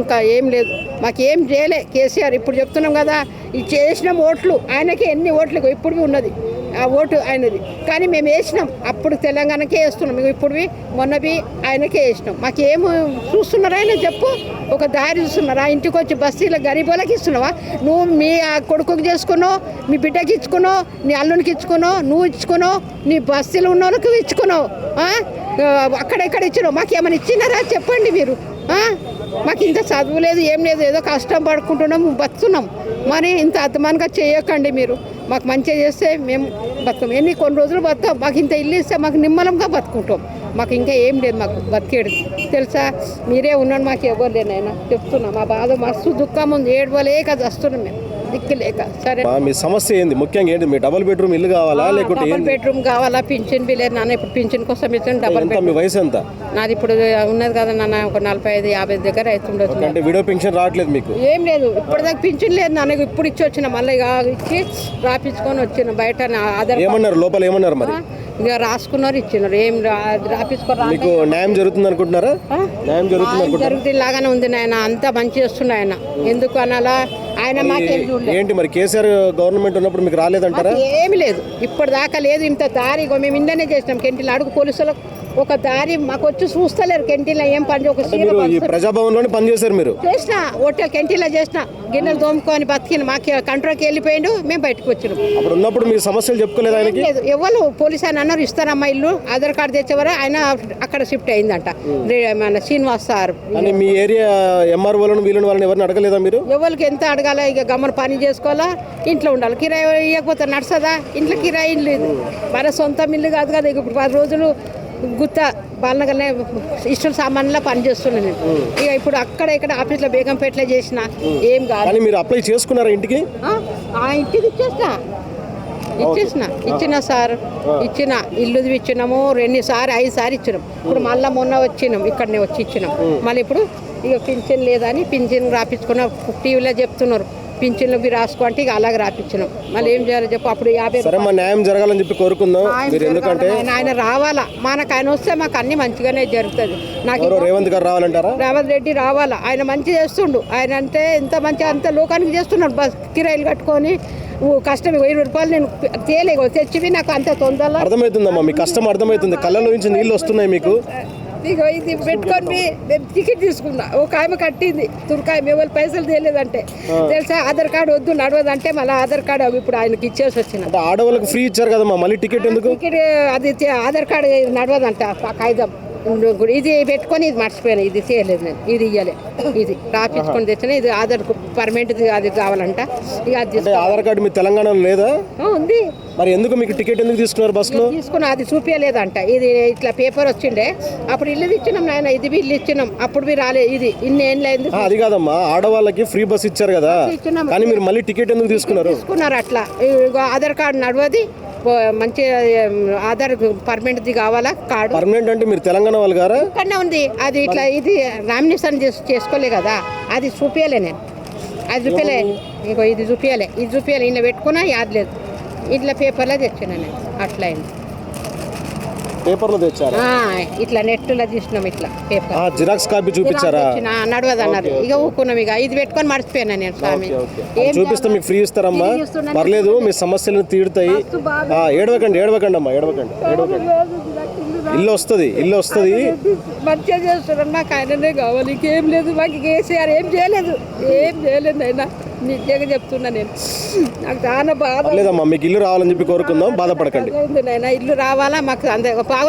ఇంకా ఏం లేదు. మాకేం చేయలే. కేసీఆర్ ఇప్పుడు చెప్తున్నాం కదా ఇది చేసిన ఓట్లు ఆయనకి ఎన్ని ఓట్లు ఇప్పుడు ఉన్నది. ఆ ఓటు ఆయనది. కానీ మేము వేసినాం. అప్పుడు తెలంగాణకే వేస్తున్నాం. మేము ఇప్పుడు మొన్నవి ఆయనకే వేసినాం. మాకు ఏం చూస్తున్నారా ఆయన చెప్పు. ఒక దారి చూస్తున్నారా? ఇంటికి వచ్చి బస్తీలో గరీబులకి ఇస్తున్నావా? నువ్వు మీ ఆ కొడుకుకి చేసుకున్నావు మీ బిడ్డకి ఇచ్చుకున్నావు నీ అల్లునికి ఇచ్చుకున్నావు నువ్వు ఇచ్చుకున్నావు నీ బస్తీలో ఉన్న వాళ్ళకి ఇచ్చుకున్నావు. అక్కడెక్కడ ఇచ్చినావు? మాకు ఏమైనా ఇచ్చినారా? చెప్పండి మీరు. మాకు ఇంత చదువు లేదు ఏం లేదు ఏదో కష్టం పడుకుంటున్నాం బతున్నాం. మరి ఇంత అర్థమానంగా చేయకండి మీరు. మాకు మంచిగా చేస్తే మేము బతుకం ఎన్ని కొన్ని రోజులు బతాం మాకు ఇంత ఇల్లు ఇస్తే మాకు నిమ్మలంగా బతుకుంటాం. మాకు ఇంకా ఏం లేదు మాకు బతికేడు. తెలుసా? మీరే ఉన్నాను మాకు ఎవరు లేనైనా చెప్తున్నా మా బాధ మస్తు దుఃఖం ఉంది. ఏడవలేక వస్తున్నాం మేము. దిక్కులేక. సరే. మా సమస్య ఏంది? ముఖ్యంగా ఏంటి మీ డబుల్ బెడ్రూమ్ ఇల్లు కావాలా? లేకుంటే డబల్ బెడ్రూమ్ కావాలా? పింఛన్ బిల్ నాన్న. ఇప్పుడు పింఛన్ కోసం ఇచ్చాను డబల్ ఎంత? మీ వయసు ఎంత? నాది ఇప్పుడు ఉన్నది కదా నాన్న. ఒక నలభై ఐదు యాభై దగ్గర అవుతుండొచ్చు అంటే విడో పెన్షన్ రావట్లేదు మీకు? ఏం లేదు. ఇప్పటిదాకా పింఛన్ లేదు నాన్న. ఇప్పుడు ఇచ్చి వచ్చిన. మళ్ళీ ఇచ్చి రాపించుకొని వచ్చిన బయట ఆధార్ ఏమన్నారు? లోపల ఏమన్నారు మరి? ఇక రాసుకున్నారు ఇచ్చినారు. ఏం రా- రాపించుకొని రా- మీకు న్యాయం జరుగుతుంది అనుకుంటున్నారా? న్యాయం జరుగుతుంది లాగానే ఉంది నాయన. అంతా మంచి చేస్తుండ ఆయన. ఎందుకు అనాలా? ఆయన మాకేం చూడలేదు. ఏంటి మరి కేసీఆర్ గవర్నమెంట్ ఉన్నప్పుడు మీకు రాలేదంటారా? ఏమి లేదు. ఇప్పటిదాకా లేదు. ఇంత దారి ఇగో మేము ఇందనే చేసినాం. కెంటీలు అడుగు పోలీసులకు ఒక దారి మాకు వచ్చి చూస్తలేరు కెంటీలో ఏం పని ఒక ఈ పని ప్రజాభవన్లోనే పనిచేశారు మీరు? చేసిన హోటల్ కెంటీలో చేసిన గిన్నెలు తోముకొని బతికిన మాకు కంట్రోల్కి వెళ్ళిపోయిండు మేము బయటకు వచ్చినాం. అప్పుడు ఉన్నప్పుడు మీ సమస్యలు చెప్పుకోలేదు ఆయనకి? లేదు ఎవరు పోలీస్ ఆయన అన్నారు ఇస్తారమ్మా ఇల్లు ఆధార్ కార్డు తెచ్చేవారు ఆయన అక్కడ షిఫ్ట్ అయిందంట. మన శ్రీనివాస్ సార్. మీ ఏరియా ఎంఆర్ఓలను వీళ్ళని వాళ్ళని ఎవరిని అడగలేదా మీరు? ఎవరికి ఎంత అడగాల ఇక గమ్మన పని చేసుకోవాలా ఇంట్లో ఉండాలి. కిరాయి ఇవ్వకపోతే నడుస్తుందా? ఇంట్లో కిరాయి ఇల్లు ఇది. మన సొంతం ఇల్లు కాదు కదా ఇక ఇప్పుడు పది రోజులు గుత్త బాలనగర్నే ఇష్టం సామాన్లా పని చేస్తున్నాను నేను ఇక ఇప్పుడు అక్కడ ఇక్కడ ఆఫీస్లో బేగంపేటలో చేసిన ఏం కాదు. మీరు అప్లై చేసుకున్నారా ఇంటికి? ఆ? ఇంటికి ఇచ్చేసిన. ఇచ్చేసిన. ఇచ్చిన సార్ ఇచ్చిన. ఇల్లు ఇచ్చినాము రెండు సార్ ఐదు సార్ ఇచ్చినాం. ఇప్పుడు మళ్ళీ మొన్న వచ్చినాం ఇక్కడనే వచ్చి ఇచ్చినాం. మళ్ళీ ఇప్పుడు ఇక పింఛన్ లేదని పింఛన్ రాపించుకున్న టీవీలో చెప్తున్నారు. పింఛన్లు మీరు రాసుకో అంటే ఇక అలాగే రాపించినాం. మళ్ళీ ఏం చేయాలో చెప్పు అప్పుడు యాభై సరే మా న్యాయం జరగాలని చెప్పి కోరుకుందాం. ఆయన మీరు ఎందుకంటే ఆయన- ఆయన రావాలా? మనకు ఆయన వస్తే మాకు అన్ని మంచిగానే జరుగుతుంది. నాకు రేవంత్ గారు రావాలంటారా? రేవంత్ రెడ్డి రావాలా? ఆయన మంచి చేస్తుండు. ఆయన అంటే ఎంత మంచి అంత లోకానికి చేస్తున్నాడు. బస్ కిరాయిలు కట్టుకొని కష్టం వెయ్యి రూపాయలు నేను తేలేగో తెచ్చివి నాకు అంత తొందరలో. అర్థమవుతుందమ్మా మీ కష్టం అర్థమవుతుంది. కళ్ళలో నుంచి నీళ్ళు వస్తున్నాయి మీకు. ఇగో ఇది పెట్టుకొని నేను టికెట్ తీసుకున్నా. ఒక ఆమె కట్టింది తుర్కాయ ఎవరు పైసలు తేలేదంటే. తెలుసా? ఆధార్ కార్డు వద్దు నడవదంటే మళ్ళీ ఆధార్ కార్డు అవి ఇప్పుడు ఆయనకి ఇచ్చేసి వచ్చిన. ఆడవాళ్ళకి ఫ్రీ ఇచ్చారు కదమ్మా మళ్ళీ టికెట్ ఎందుకు? టికెట్ అది ఆధార్ కార్డు నడవదంట కాగితం. ఇది పెట్టుకొని ఇది మర్చిపోయాను. ఇది చేయలేదు నేను. ఇది ఇయ్యలే. ఇది రాపించుకొని తెచ్చిన ఇది ఆధార్ పర్మనెంట్ అది కావాలంట. ఇక అది ఆధార్ కార్డు మీ తెలంగాణలో లేదా? ఉంది. మరి ఎందుకు మీకు టికెట్ ఎందుకు తీసుకున్నారు బస్సులో? తీసుకున్న. అది చూపించలేదంట ఇది ఇట్లా పేపర్ వచ్చిండే. అప్పుడు ఇల్లు ఇచ్చినాం నాయన. ఇది ఇల్లు ఇచ్చినాం. అప్పుడు మీరు రాలేదు ఇది ఇన్ని ఏం లేదు అది కాదమ్మా. ఆడవాళ్ళకి ఫ్రీ బస్ ఇచ్చారు కదా. కానీ మీరు మళ్ళీ టికెట్ ఎందుకు తీసుకున్నారు? తీసుకున్నారు అట్లా. ఆధార్ కార్డు నడవది. మంచి ఆధార్ పర్మనెంట్ది కావాలా? కార్డు? పర్మనెంట్ అంటే మీరు తెలంగాణ వాళ్ళు గారా? ఉంది. అది ఇట్లా ఇది నామినేషన్ చేసు చేసుకోలే కదా. అది చూపించలే నేను. అది చూపించలే ఇగో ఇది చూపించలే ఇది చూపించలే ఇలా పెట్టుకున్నా యాదలేదు ఇట్లా పేపర్లో తెచ్చిన నేను. అట్లా అయింది. పేపర్లో తెచ్చారు? ఇట్లా నెట్లో తీసినాం ఇట్లా పేపర్. ఆ, జిరాక్స్ కాపీ చూపించారా? తెచ్చిన, నడవదు అన్నారు ఇక ఊకున్నాం ఇక ఇది పెట్టుకొని మర్చిపోయాను నేను స్వామి. చూపిస్తే మీకు ఫ్రీ ఇస్తారమ్మా. పర్లేదు మీ సమస్యలను తీరుతాయి. ఏడవకండి ఏడవకండి అమ్మా ఏడవకండి ఏడవకండి. ఇల్లు వస్తుంది ఇల్లు వస్తుంది. మంచిగా చేస్తున్నాను మాకు ఆయననే కావాలి. ఇంకేం లేదు మాకు కేసీఆర్ ఏం చేయలేదు. ఏం చేయలేదు అయినా. నిజంగా చెప్తున్నా నేను. నాకు చాలా బాధ. లేదమ్మా మీకు ఇల్లు రావాలని చెప్పి కోరుకుందాం బాధపడకండి. ఉంది నాయన. ఇల్లు రావాలా? మాకు అంతే. బాగున్నా